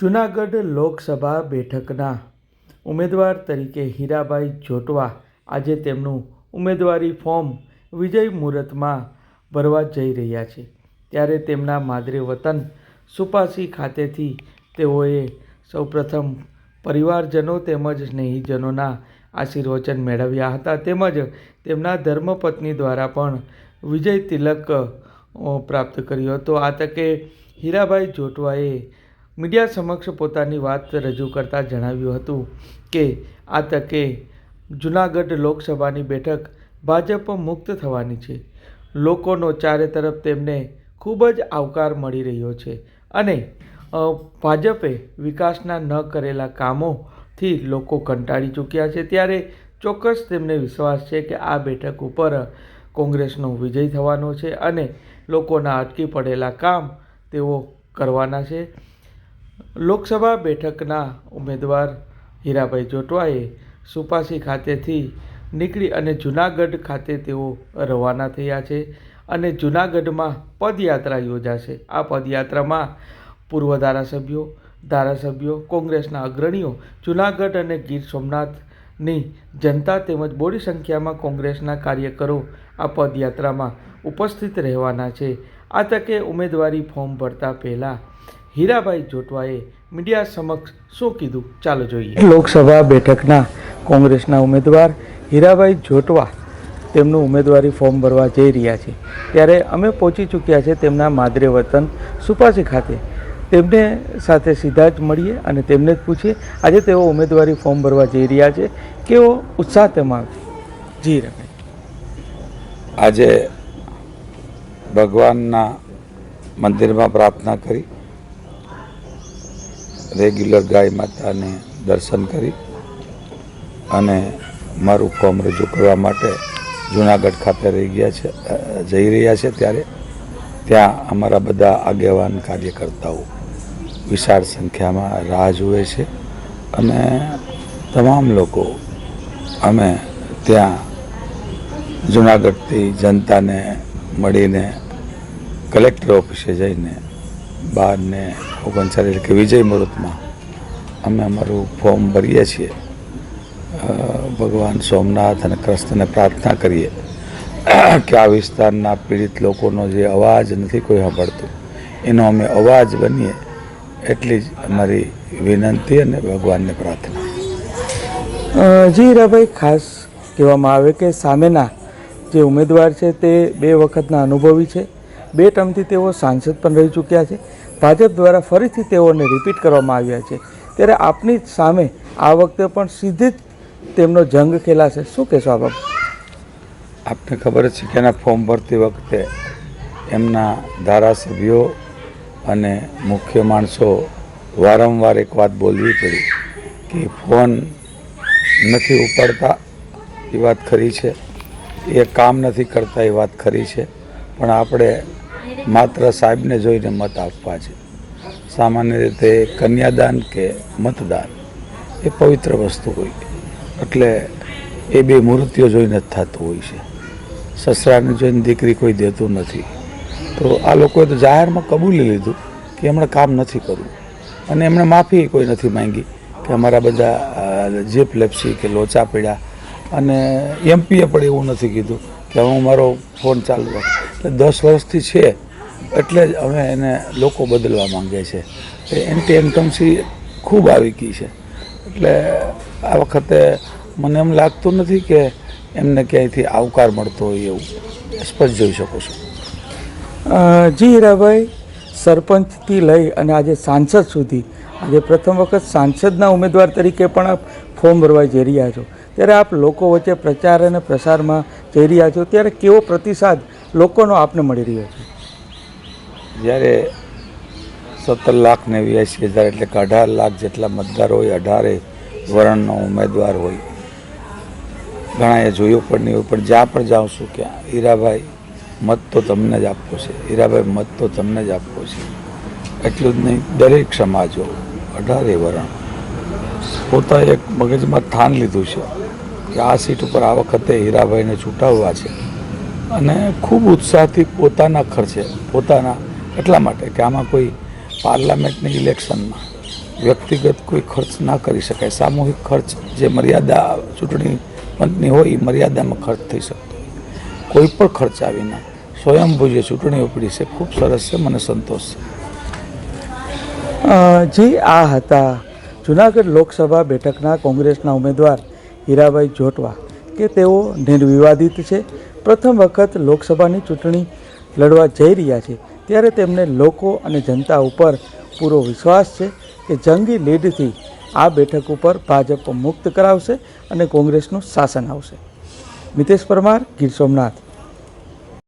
જૂનાગઢ લોકસભા બેઠકના ઉમેદવાર તરીકે હીરાભાઈ જોટવા આજે તેમનું ઉમેદવારી ફોર્મ વિજય મુહૂર્તમાં ભરવા જઈ રહ્યા છે. ત્યારે તેમના માદરે વતન સુપાસી ખાતેથી તેઓએ સૌપ્રથમ પરિવારજનો તેમજ સ્નેહીજનોના આશીર્વચન મેળવ્યા હતા. તેમજ તેમના ધર્મપત્ની દ્વારા પણ વિજય તિલક પ્રાપ્ત કર્યો હતો. આ તકે હીરાભાઈ જોટવાએ મીડિયા સમક્ષ પોતાની વાત રજૂ કરતાં જણાવ્યું હતું કે આ તકે જૂનાગઢ લોકસભાની બેઠક ભાજપ મુક્ત થવાની છે. લોકોનો ચારે તરફ તેમને ખૂબ જ આવકાર મળી રહ્યો છે અને ભાજપે વિકાસના ન કરેલા કામોથી લોકો કંટાળી ચૂક્યા છે ત્યારે ચોક્કસ તેમને વિશ્વાસ છે કે આ બેઠક ઉપર કોંગ્રેસનો વિજય થવાનો છે અને લોકોના અટકી પડેલા કામ તેઓ કરવાના છે. લોકસભા બેઠકના ઉમેદવાર હીરાભાઈ જોટવાએ સુપાસી ખાતેથી નીકળી અને જૂનાગઢ ખાતે તેઓ રવાના થયા છે અને જૂનાગઢમાં પદયાત્રા યોજાશે. આ પદયાત્રામાં પૂર્વ ધારાસભ્યો ધારાસભ્યો, કોંગ્રેસના અગ્રણીઓ, જૂનાગઢ અને ગીર સોમનાથની જનતા તેમજ બોડી સંખ્યામાં કોંગ્રેસના કાર્યકરો આ પદયાત્રામાં ઉપસ્થિત રહેવાના છે. આ તકે ઉમેદવારી ફોર્મ ભરતા પહેલાં હીરાભાઈ જોટવાએ મીડિયા સમક્ષ શું કીધું? ચાલો જોઈએ. લોકસભા બેઠકના કોંગ્રેસના ઉમેદવાર હીરાભાઈ જોટવા તેમનું ઉમેદવારી ફોર્મ ભરવા જઈ રહ્યા છે. ત્યારે અમે પહોંચી ચૂક્યા છે તેમના માદરે વતન સુપાસી ખાતે. તેમને સાથે સીધા જ મળીએ અને તેમને જ પૂછીએ આજે તેઓ ઉમેદવારી ફોર્મ ભરવા જઈ રહ્યા છે. કેવો ઉત્સાહ તેમાં જી રમેશ. આજે ભગવાનના મંદિરમાં પ્રાર્થના કરી રેગ્યુલર ગાય માતાને દર્શન કરી અને મારું કોમ રજૂ કરવા માટે જુનાગઢ ખાતે રહી ગયા છે જઈ રહ્યા છે ત્યારે ત્યાં અમારા બધા આગેવાન કાર્યકર્તાઓ વિશાળ સંખ્યામાં રાહ જુએ છે અને તમામ લોકો અમે ત્યાં જુનાગઢથી જનતાને મળીને કલેક્ટર ઓફિસે જઈને બારને ઓગણચાલીસ એટલે કે વિજય મુહૂર્તમાં અમે અમારું ફોર્મ ભરીએ છીએ. ભગવાન સોમનાથ અને કૃષ્ણને પ્રાર્થના કરીએ કે આ વિસ્તારના પીડિત લોકોનો જે અવાજ નથી કોઈ સાંભળતું, એનો અમે અવાજ બનીએ એટલી જ અમારી વિનંતી અને ભગવાનને પ્રાર્થના. જી હીરાભાઈ, ખાસ કહેવામાં આવે કે સામેના જે ઉમેદવાર છે તે બે વખતના અનુભવી છે. બે ટર્મથી તેઓ સાંસદ પણ રહી ચૂક્યા છે. ભાજપ દ્વારા ફરીથી તેઓને રિપીટ કરવામાં આવ્યા છે. ત્યારે આપની સામે આ વખતે પણ સીધી જ તેમનો જંગ ખેલાશે. શું કહેશો આપ આપને ખબર છે કે એના ફોર્મ ભરતી વખતે એમના ધારાસભ્યો અને મુખ્ય માણસો વારંવાર એક વાત બોલવી પડી કે ફોન નથી ઉપાડતા, એ વાત ખરી છે. એ કામ નથી કરતા, એ વાત ખરી છે. પણ આપણે માત્ર સાહેબને જોઈને મત આપવા છે. સામાન્ય રીતે કન્યાદાન કે મતદાન એ પવિત્ર વસ્તુ હોય. એટલે એ બે મૂર્તિઓ જોઈને જ થતું હોય છે. સસરાને જોઈને દીકરી કોઈ દેતું નથી. તો આ લોકોએ તો જાહેરમાં કબૂલી લીધું કે એમણે કામ નથી કરવું. અને એમણે માફી કોઈ નથી માંગી કે અમારા બધા જીપ લેપ્સી કે લોચા પીડ્યા. અને એમપીએ પણ એવું નથી કીધું કે હું મારો ફોન ચાલુ રાખ. દસ વર્ષથી છે, એટલે જ અમે એને લોકો બદલવા માંગે છે એન્ટી એન્કમસી ખૂબ આવી ગઈ છે. એટલે આ વખતે મને એમ લાગતું નથી કે એમને ક્યાંયથી આવકાર મળતો હોય એવું. સ્પષ્ટ જોઈ શકો છો. જી હીરાભાઈ, સરપંચથી લઈ અને આજે સાંસદ સુધી, આજે પ્રથમ વખત સાંસદના ઉમેદવાર તરીકે પણ આપ ફોર્મ ભરવા જઈ રહ્યા છો. ત્યારે આપ લોકો વચ્ચે પ્રચાર અને પ્રસારમાં જઈ રહ્યા છો. ત્યારે કેવો પ્રતિસાદ લોકોનો આપને મળી રહ્યો છે. જ્યારે સત્તર લાખ નેવ્યાસી હજાર એટલે કે અઢાર લાખ જેટલા મતદાર હોય, અઢારે વરણનો ઉમેદવાર હોય, ઘણાએ જોયું પણ નહીં હોય, પણ જ્યાં પણ જાઉં છું કે હીરાભાઈ મત તો તમને જ આપવો છે. હીરાભાઈ મત તો તમને જ આપવો છે. એટલું જ નહીં, દરેક સમાજો અઢારે વરણ. પોતા એક મગજમાં થાન લીધું છે કે આ સીટ ઉપર આ વખતે હીરાભાઈને છૂટાવવા છે. અને ખૂબ ઉત્સાહથી પોતાના ખર્ચે, પોતાના એટલા માટે કે આમાં કોઈ પાર્લામેન્ટની ઇલેક્શનમાં વ્યક્તિગત કોઈ ખર્ચ ના કરી શકાય. સામૂહિક ખર્ચ જે મર્યાદા ચૂંટણી પંચની હોય, એ મર્યાદામાં ખર્ચ થઈ શકતો કોઈ પણ ખર્ચા વિના સ્વયંભૂ જે ચૂંટણી ઉપડી છે, ખૂબ સરસ છે, મને સંતોષ છે. જી, આ હતા જુનાગઢ લોકસભા બેઠકના કોંગ્રેસના ઉમેદવાર હીરાભાઈ જોટવા કે તેઓ નિર્વિવાદિત છે પ્રથમ વખત લોકસભાની ચૂંટણી લડવા જઈ રહ્યા છે, ત્યારે તેમને લોકો અને જનતા ઉપર પૂરો વિશ્વાસ છે કે જંગી લીડથી આ બેઠક ઉપર ભાજપ મુક્ત કરાવશે અને કોંગ્રેસનું શાસન આવશે. મિતેશ પરમાર, ગીર સોમનાથ.